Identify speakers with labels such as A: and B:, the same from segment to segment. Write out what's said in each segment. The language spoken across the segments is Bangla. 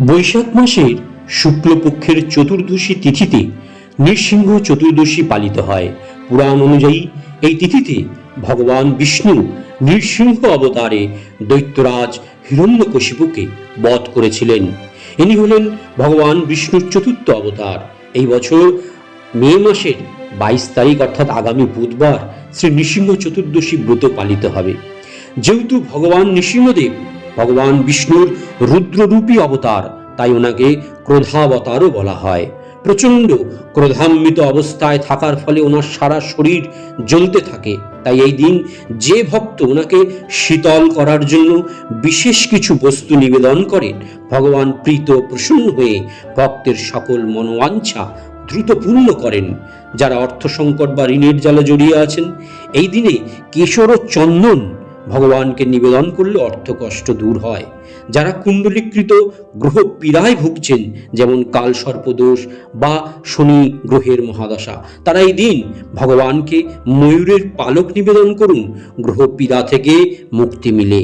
A: বৈশাখ মাসের শুক্লপক্ষের চতুর্দশী তিথিতে নৃসিংহ চতুর্দশী পালিত হয়। পুরাণ অনুযায়ী এই তিথিতে ভগবান বিষ্ণু নৃসিংহ অবতারে দৈত্যরাজ হিরণ্যকশিপুকে বধ করেছিলেন। ইনি হলেন ভগবান বিষ্ণুর চতুর্থ অবতার। এই বছর মে মাসের বাইশ তারিখ, অর্থাৎ আগামী বুধবার, শ্রী নৃসিংহ চতুর্দশী ব্রত পালিত হবে। যেহেতু ভগবান নৃসিংহদেব ভগবান বিষ্ণুর রুদ্ররূপী অবতার, তাই ওনাকে ক্রোধাবতারও বলা হয়। প্রচণ্ড ক্রোধান্বিত অবস্থায় থাকার ফলে ওনার সারা শরীর জ্বলতে থাকে। তাই এই দিন যে ভক্ত ওনাকে শীতল করার জন্য বিশেষ কিছু বস্তু নিবেদন করেন, ভগবান প্রীত প্রসন্ন হয়ে ভক্তের সকল মনোবাঞ্ছা দ্রুত পূর্ণ করেন। যারা অর্থ সংকট বা ঋণের জালে জড়িয়ে আছেন, এই দিনে কেশর ও চন্দন ভগবানকে নিবেদন করলে অর্থ কষ্ট দূর হয়। যারা কুণ্ডলীকৃত গ্রহ পীড়ায় ভুগছেন, যেমন কাল সর্পদোষ বা শনি গ্রহের মহাদশা, তারা এই দিন ভগবানকে ময়ূরের পালক নিবেদন করুন গ্রহ পীড়া থেকে মুক্তি মিলে।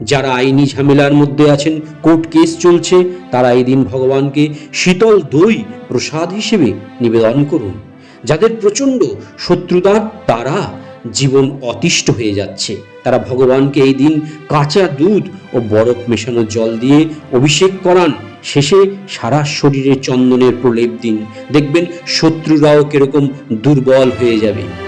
A: যারা আইনি ঝামেলার মধ্যে আছেন, কোর্ট কেস চলছে, তারা এই দিন ভগবানকে শীতল দই প্রসাদ হিসেবে নিবেদন করুন। যাদের প্রচণ্ড শত্রুতার দ্বারা জীবন অতিষ্ঠ হয়ে যাচ্ছে। তারা ভগবানকে এই দিন কাঁচা দুধ ও বরফ মেশানো জল দিয়ে অভিষেক করান। শেষে সারা শরীরে চন্দনের প্রলেপ দিন। দেখবেন শত্রুরাও কীরকম দুর্বল হয়ে যাবে।